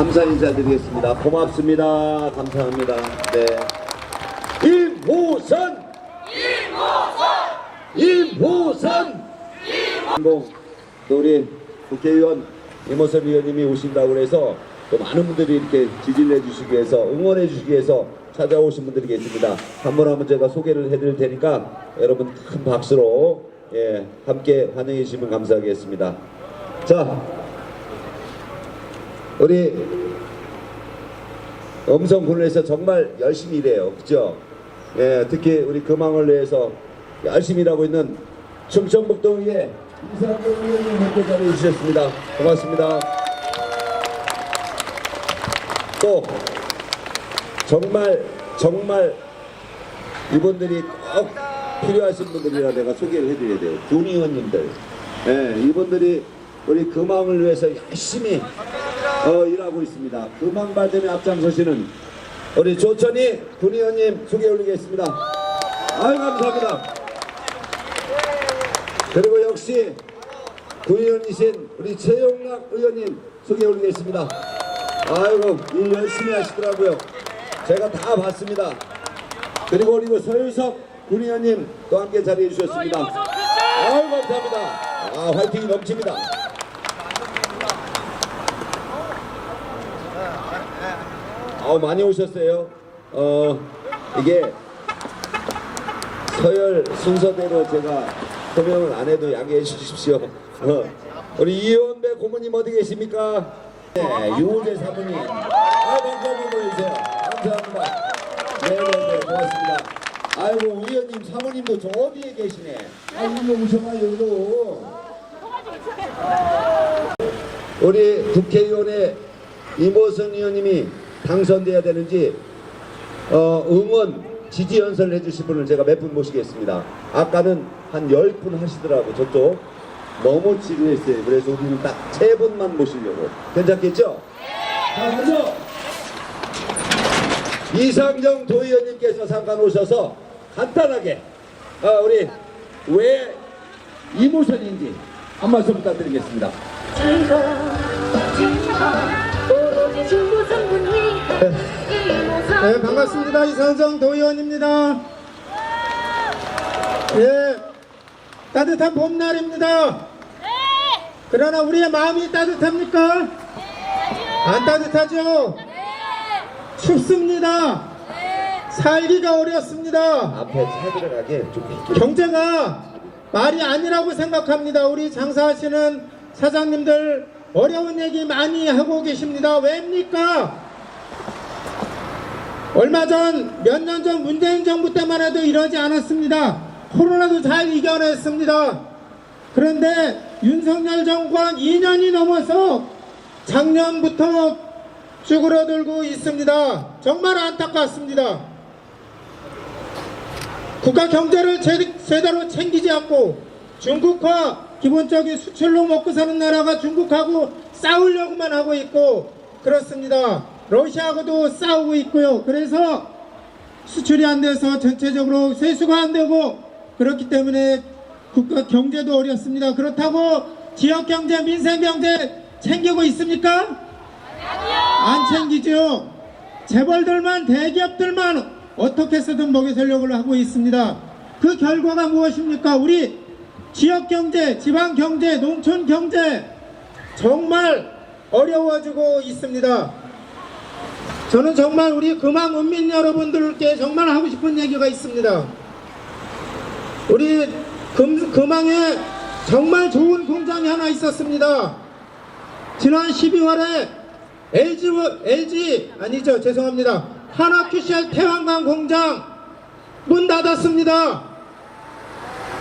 감사 인사드리겠습니다. 고맙습니다. 감사합니다. 네. 임호선! 임호선! 임호선! 또 우리 국회의원 임호선 의원님이 오신다고 그래서 또 많은 분들이 이렇게 지지를 해주시기 위해서 응원해 주시기 위해서 찾아오신 분들이 계십니다. 한 분 한 분 제가 소개를 해드릴 테니까 여러분 큰 박수로 예, 함께 환영해 주시면 감사하겠습니다. 자, 우리 음성군에서 정말 열심히 일해요. 그죠? 예, 특히 우리 금왕을 위해서 열심히 일하고 있는 충청북도의회 이상경 의원님 함께 자리해 주셨습니다. 고맙습니다. 또 정말 정말 이분들이 꼭 필요하신 분들이라 내가 소개를 해드려야 돼요. 군 의원님들. 예, 이분들이 우리 금왕을 위해서 열심히 어, 일하고 있습니다. 금왕 발전에 앞장서시는 우리 조천희 군 의원님 소개 올리겠습니다. 아유 감사합니다. 그리고 역시 군의원이신 우리 최용락 의원님 소개 올리겠습니다. 아이고 일 열심히 하시더라고요. 제가 다 봤습니다. 그리고 그리고 서유석 군의원님 또 함께 자리해 주셨습니다. 아유 감사합니다. 아 화이팅이 넘칩니다. 어 많이 오셨어요. 어 이게 서열 순서대로 제가 소명을 안 해도 양해해 주십시오. 어, 우리 이원배 고모님 어디 계십니까? 네, 유우재 사모님. 아, 한번 보여주세요. 감사합니다. 네네네, 고맙습니다. 아이고, 의원님, 사모님도 저 어디에 계시네. 아이고, 오셔봐요, 여기로. 우리 국회의원의 이모선 의원님이 당선돼야 되는지 어, 응원 지지 연설을 해주실 분을 제가 몇 분 모시겠습니다. 아까는 한 10분 하시더라고 저쪽 너무 지루했어요. 그래서 우리는 딱 세 분만 모시려고 괜찮겠죠? 자 먼저 이상정 도의원님께서 잠깐 오셔서 간단하게 어, 우리 왜 이모션인지 한 말씀 부탁드리겠습니다. 네, 반갑습니다. 이선정 도의원입니다. 예, 따뜻한 봄날입니다. 그러나 우리의 마음이 따뜻합니까? 안 따뜻하죠? 춥습니다. 살기가 어렵습니다. 앞에 차 들어가게 좀 경제가 말이 아니라고 생각합니다. 우리 장사하시는 사장님들 어려운 얘기 많이 하고 계십니다. 왜입니까? 얼마 전, 몇 년 전 문재인 정부 때만 해도 이러지 않았습니다. 코로나도 잘 이겨냈습니다. 그런데 윤석열 정권 2년이 넘어서 작년부터 쭈그러들고 있습니다. 정말 안타깝습니다. 국가 경제를 제, 제대로 챙기지 않고 중국과 기본적인 수출로 먹고 사는 나라가 중국하고 싸우려고만 하고 있고 그렇습니다. 러시아하고도 싸우고 있고요. 그래서 수출이 안 돼서 전체적으로 세수가 안 되고 그렇기 때문에 국가 경제도 어렵습니다. 그렇다고 지역 경제, 민생 경제 챙기고 있습니까? 안 챙기죠. 재벌들만 대기업들만 어떻게 해서든 먹여 살려고 하고 있습니다. 그 결과가 무엇입니까? 우리 지역 경제, 지방 경제, 농촌 경제 정말 어려워지고 있습니다. 저는 정말 우리 금왕 은민 여러분들께 정말 하고 싶은 얘기가 있습니다. 우리 금, 금왕에 정말 좋은 공장이 하나 있었습니다. 지난 12월에 LG, LG 아니죠 죄송합니다 하나큐셀 태양광 공장 문 닫았습니다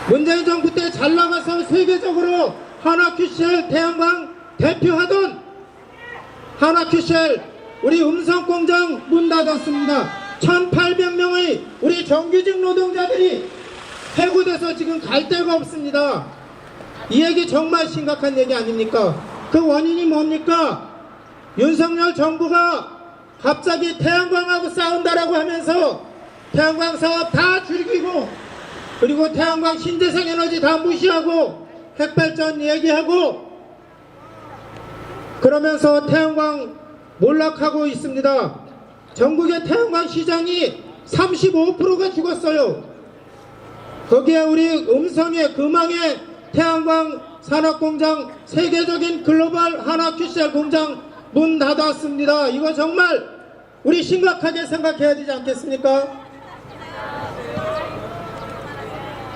문재인 정부 때 잘 나가서 세계적으로 하나큐셀 태양광 대표하던 하나큐셀 우리 음성 공장 문 닫았습니다. 1800명의 우리 정규직 노동자들이 해고돼서 지금 갈 데가 없습니다. 이 얘기 정말 심각한 얘기 아닙니까? 그 원인이 뭡니까? 윤석열 정부가 갑자기 태양광하고 싸운다라고 하면서 태양광 사업 다 줄이고 그리고 태양광 신재생 에너지 다 무시하고 핵발전 얘기하고 그러면서 태양광 몰락하고 있습니다. 전국의 태양광 시장이 35%가 죽었어요. 거기에 우리 음성의 금왕의 태양광 산업공장 세계적인 글로벌 하나 큐셀 공장 문 닫았습니다. 이거 정말 우리 심각하게 생각해야 되지 않겠습니까?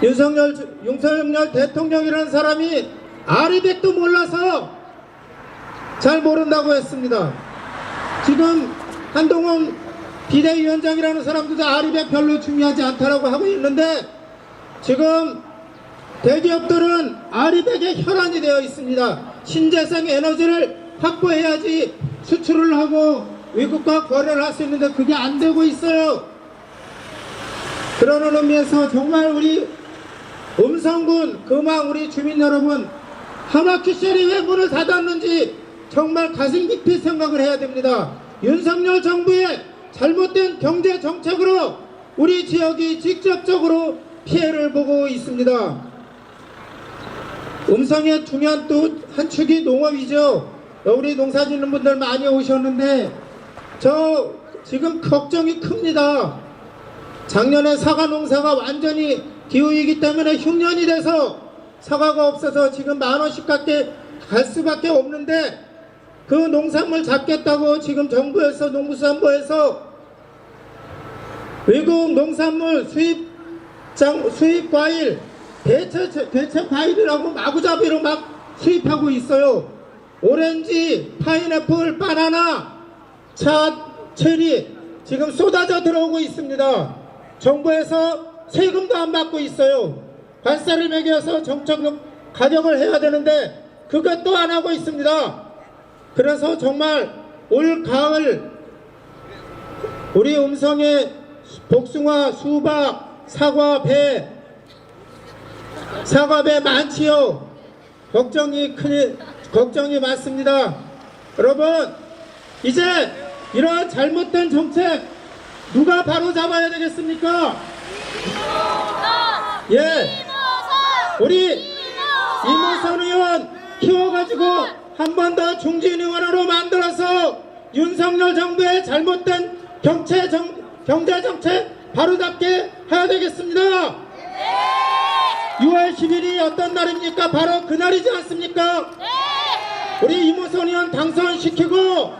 윤석열, 윤석열 대통령이라는 사람이 아리백도 몰라서 잘 모른다고 했습니다. 지금 한동훈 비대위원장이라는 사람들도 아리백 별로 중요하지 않다라고 하고 있는데 지금 대기업들은 아리백의 혈안이 되어 있습니다. 신재생 에너지를 확보해야지 수출을 하고 외국과 거래를 할 수 있는데 그게 안 되고 있어요. 그러는 의미에서 정말 우리 음성군, 금왕 우리 주민 여러분 하마키셀이 왜 문을 닫았는지 정말 가슴 깊이 생각을 해야 됩니다. 윤석열 정부의 잘못된 경제 정책으로 우리 지역이 직접적으로 피해를 보고 있습니다. 음성의 중요한 또 한 축이 농업이죠. 우리 농사 짓는 분들 많이 오셨는데 저 지금 걱정이 큽니다. 작년에 사과 농사가 완전히 기후이기 때문에 흉년이 돼서 사과가 없어서 지금 만 원씩 갖게 갈 수밖에 없는데 그 농산물 잡겠다고 지금 정부에서 농수산부에서 외국 농산물 수입 장 수입 과일 대체 대체 과일이라고 마구잡이로 막 수입하고 있어요. 오렌지, 파인애플, 바나나, 차, 체리 지금 쏟아져 들어오고 있습니다. 정부에서 세금도 안 받고 있어요. 관세를 매겨서 정책 가격을 해야 되는데 그것도 안 하고 있습니다. 그래서 정말 올 가을 우리 음성의 복숭아, 수박, 사과, 배, 사과, 배 많지요. 걱정이 크니 걱정이 많습니다. 여러분 이제 이러한 잘못된 정책 누가 바로 잡아야 되겠습니까? 예, 우리 이모선 의원 키워가지고 한 번 더 중진 의원으로 만들어서 윤석열 정부의 잘못된 경제 정, 경제 정책 바로잡게 해야 되겠습니다. 6월 10일이 어떤 날입니까? 바로 그날이지 않습니까? 우리 이모선 의원 당선시키고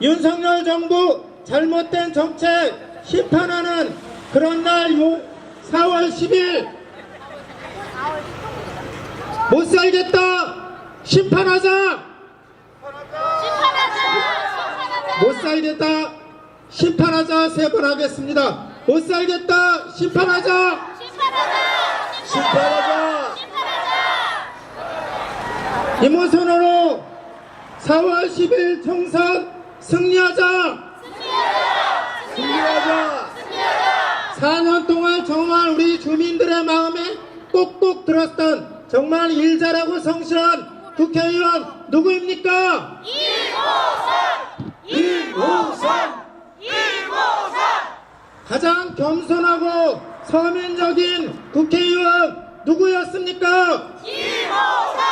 윤석열 정부 잘못된 정책 심판하는 그런 날요 4월 10일 못 살겠다 심판하자! 못 살겠다! 심판하자! 세 번 하겠습니다. 못 살겠다! 심판하자! 심판하자! 이모선으로 4월 10일 총선 승리하자! 승리하자! 4년 동안 정말 우리 주민들의 마음에 꼭꼭 들었던 정말 일 잘하고 성실한 국회의원 누구입니까? 이우선! 가장 겸손하고 서민적인 국회의원 누구였습니까? 이우선!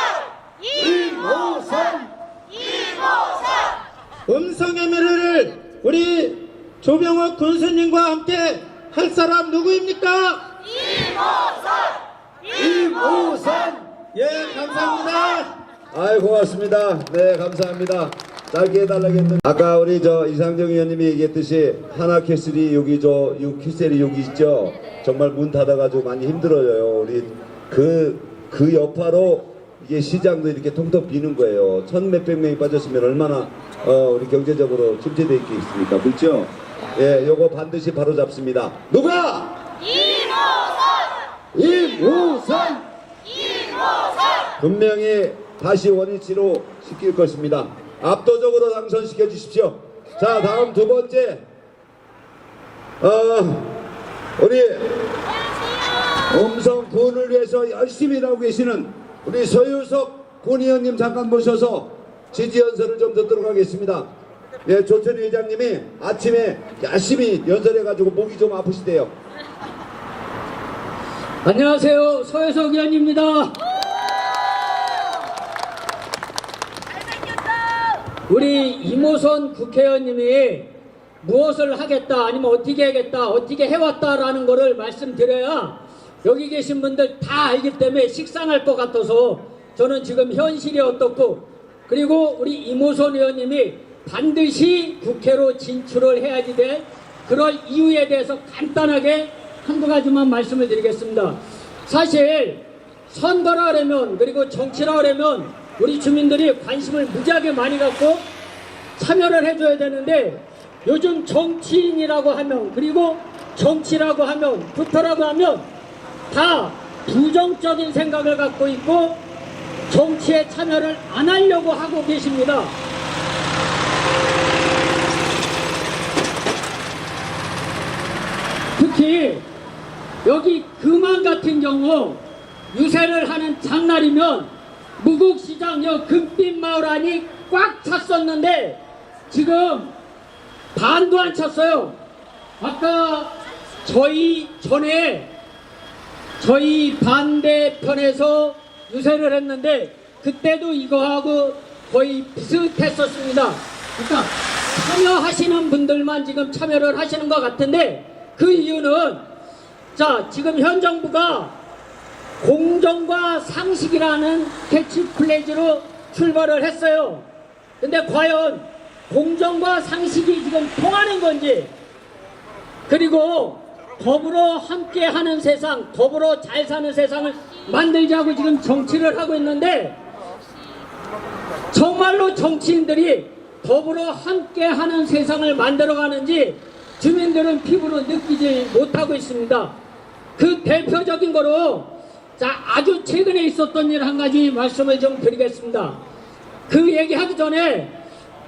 음성의 미래를 우리 조병옥 군수님과 함께 할 사람 누구입니까? 이우선! 예, 감사합니다. 아이 고맙습니다. 네 감사합니다. 짧게 해달라겠는데 아까 우리 저 이상정 의원님이 얘기했듯이 하나 캐슬이 여기 저요 캐슬이 여기 있죠. 정말 문 닫아가지고 많이 힘들어요. 우리 그그 여파로 이게 시장도 이렇게 통통 비는 거예요. 천 몇백 명이 빠졌으면 얼마나 어 우리 경제적으로 침체돼 있겠습니까? 그렇죠? 예, 요거 반드시 바로 잡습니다. 누가? 이무선! 분명히 다시 원위치로 시킬 것입니다. 압도적으로 당선시켜 주십시오. 자, 다음 두 번째. 어, 우리 음성 군을 위해서 열심히 일하고 계시는 우리 서유석 군의원님 잠깐 모셔서 지지 연설을 좀 듣도록 하겠습니다. 예, 조천 회장님이 아침에 열심히 연설해가지고 목이 좀 아프시대요. 안녕하세요. 서혜석 의원입니다. 우리 이모선 국회의원님이 무엇을 하겠다 아니면 어떻게 하겠다 어떻게 해왔다라는 거를 말씀드려야 여기 계신 분들 다 알기 때문에 식상할 것 같아서 저는 지금 현실이 어떻고 그리고 우리 이모선 의원님이 반드시 국회로 진출을 해야지 될 그럴 이유에 대해서 간단하게 한 두 가지만 말씀을 드리겠습니다. 사실 선거라 하려면 그리고 정치라 하려면 우리 주민들이 관심을 무지하게 많이 갖고 참여를 해줘야 되는데 요즘 정치인이라고 하면 그리고 정치라고 하면 부터라고 하면 다 부정적인 생각을 갖고 있고 정치에 참여를 안 하려고 하고 계십니다. 특히 여기 금암 같은 경우 유세를 하는 장날이면 무국 시장 여 금빛 마을 안이 꽉 찼었는데 지금 반도 안 찼어요. 아까 저희 전에 저희 반대편에서 유세를 했는데 그때도 이거하고 거의 비슷했었습니다. 그러니까 참여하시는 분들만 지금 참여를 하시는 것 같은데 그 이유는 자 지금 현 정부가 공정과 상식이라는 캐치플레이즈로 출발을 했어요. 근데 과연 공정과 상식이 지금 통하는 건지 그리고 더불어 함께 하는 세상, 더불어 잘 사는 세상을 만들자고 지금 정치를 하고 있는데 정말로 정치인들이 더불어 함께 하는 세상을 만들어 가는지 주민들은 피부로 느끼지 못하고 있습니다. 그 대표적인 거로 자 아주 최근에 있었던 일 한 가지 말씀을 좀 드리겠습니다. 그 얘기하기 전에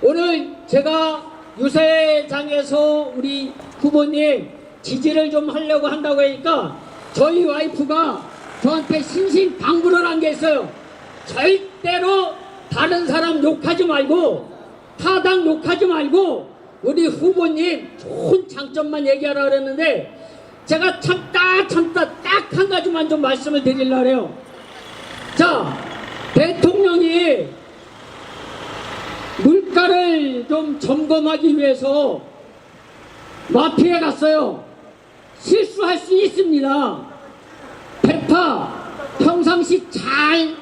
오늘 제가 유세장에서 우리 후보님 지지를 좀 하려고 한다고 하니까 저희 와이프가 저한테 신신 당부를 한 게 있어요. 절대로 다른 사람 욕하지 말고 타당 욕하지 말고 우리 후보님 좋은 장점만 얘기하라 그랬는데 제가 참다 참다 딱 한 가지만 좀 말씀을 드리려고 해요. 자, 대통령이 물가를 좀 점검하기 위해서 마트에 갔어요. 실수할 수 있습니다. 대파 평상시 잘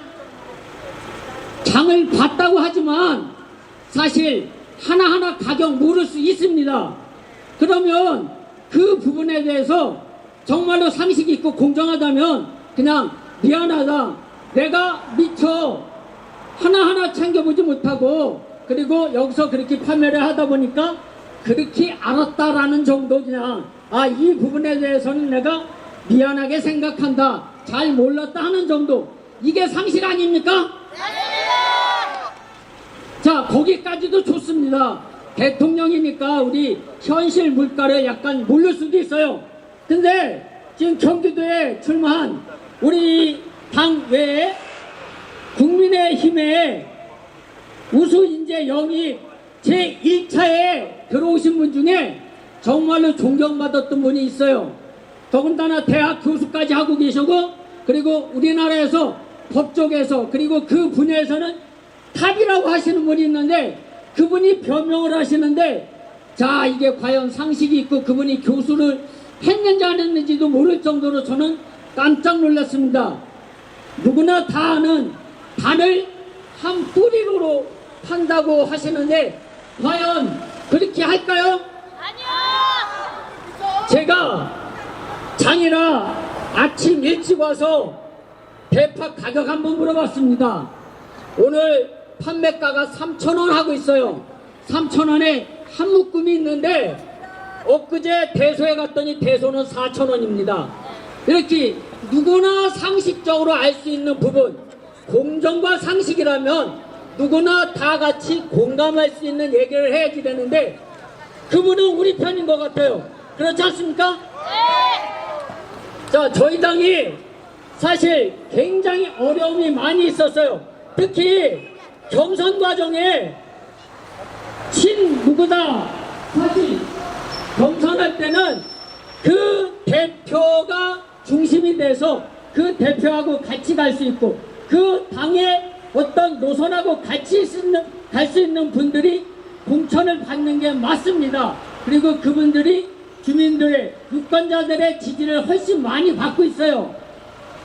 장을 봤다고 하지만 사실 하나하나 가격 모를 수 있습니다. 그러면 그 부분에 대해서 정말로 상식 있고 공정하다면 그냥 미안하다. 내가 미처 하나하나 챙겨보지 못하고 그리고 여기서 그렇게 판매를 하다 보니까 그렇게 알았다라는 정도 그냥. 아 이 부분에 대해서는 내가 미안하게 생각한다. 잘 몰랐다 하는 정도. 이게 상식 아닙니까? 자 거기까지도 좋습니다 대통령이니까 우리 현실 물가를 약간 모를 수도 있어요 근데 지금 경기도에 출마한 우리 당 외에 국민의힘에 우수 인재 영입 제 1차에 들어오신 분 중에 정말로 존경받았던 분이 있어요. 더군다나 대학 교수까지 하고 계시고 그리고 우리나라에서 법조계에서 그리고 그 분야에서는 탑이라고 하시는 분이 있는데 그분이 변명을 하시는데 자 이게 과연 상식이 있고 그분이 교수를 했는지 안 했는지도 모를 정도로 저는 깜짝 놀랐습니다. 누구나 다 아는 단을 한 뿌리로 판다고 하시는데 과연 그렇게 할까요? 제가 장이라 아침 일찍 와서 대파 가격 한번 물어봤습니다. 오늘 판매가가 3,000원 하고 있어요. 3,000원에 한 묶음이 있는데 엊그제 대소에 갔더니 대소는 4,000원입니다. 이렇게 누구나 상식적으로 알 수 있는 부분 공정과 상식이라면 누구나 다 같이 공감할 수 있는 얘기를 해야지 되는데 그분은 우리 편인 것 같아요. 그렇지 않습니까? 자, 저희 당이 사실 굉장히 어려움이 많이 있었어요. 특히 경선 과정에 친 누구다 사실 경선할 때는 그 대표가 중심이 돼서 그 대표하고 같이 갈 수 있고 그 당의 어떤 노선하고 같이 갈 수 있는 분들이 공천을 받는 게 맞습니다. 그리고 그분들이 주민들의 유권자들의 지지를 훨씬 많이 받고 있어요.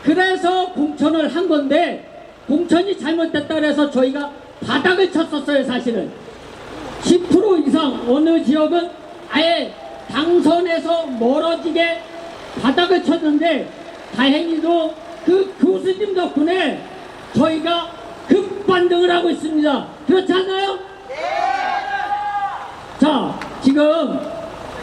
그래서 공천을 한 건데 공천이 잘못됐다 그래서 저희가 바닥을 쳤었어요 사실은. 10% 이상 어느 지역은 아예 당선에서 멀어지게 바닥을 쳤는데 다행히도 그 교수님 덕분에 저희가 급반등을 하고 있습니다. 그렇지 않나요? 자 지금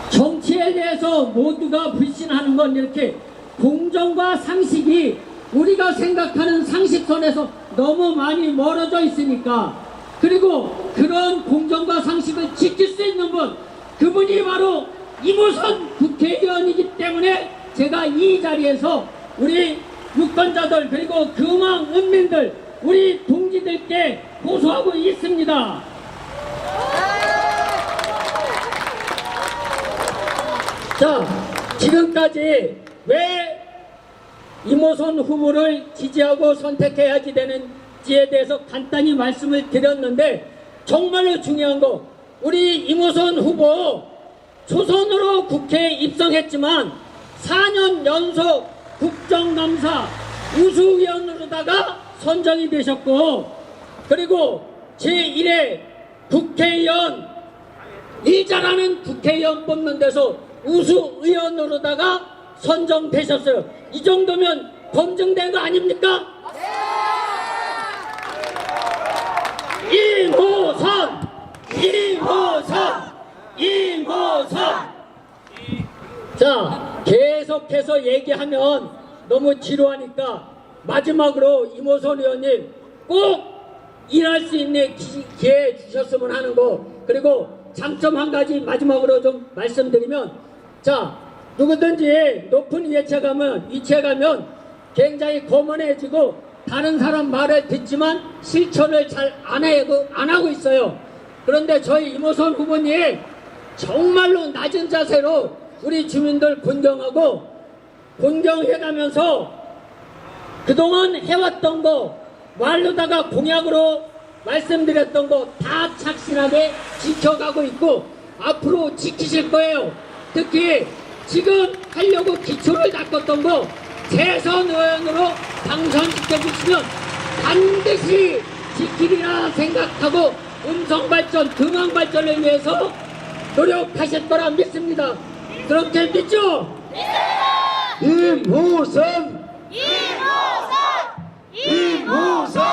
정치에 대해서 모두가 불신하는 건 이렇게 공정과 상식이 우리가 생각하는 상식선에서 너무 많이 멀어져 있으니까 그리고 그런 공정과 상식을 지킬 수 있는 분 그분이 바로 이무선 국회의원이기 때문에 제가 이 자리에서 우리 유권자들 그리고 금왕 은민들 우리 동지들께 호소하고 있습니다. 자, 지금까지 왜 이모선 후보를 지지하고 선택해야지 되는지에 대해서 간단히 말씀을 드렸는데 정말로 중요한 거 우리 이모선 후보 초선으로 국회에 입성했지만 4년 연속 국정감사 우수위원으로다가 선정이 되셨고 그리고 제1회 국회의원 일자라는 국회의원 뽑는 데서 우수 의원으로다가 선정되셨어요. 이 정도면 검증된 거 아닙니까? 이모선! 이모선! 이모선! 자, 계속해서 얘기하면 너무 지루하니까 마지막으로 이모선 의원님 꼭 일할 수 있는 기- 기회 주셨으면 하는 거 그리고 장점 한 가지 마지막으로 좀 말씀드리면 자 누구든지 높은 위치에 가면 위치에 가면 굉장히 거만해지고 다른 사람 말을 듣지만 실천을 잘 안 하고 안 하고 있어요. 그런데 저희 이모선 후보님 정말로 낮은 자세로 우리 주민들 존경하고 존경해가면서 그동안 해왔던 거 말로다가 공약으로 말씀드렸던 거 다 착실하게 지켜가고 있고 앞으로 지키실 거예요. 특히 지금 하려고 기초를 닦았던 거 재선 의원으로 당선시켜 주시면 반드시 지키리라 생각하고 음성 발전, 금왕 발전을 위해서 노력하실 거라 믿습니다. 그렇게 믿죠? 임무선 이모선! 임무선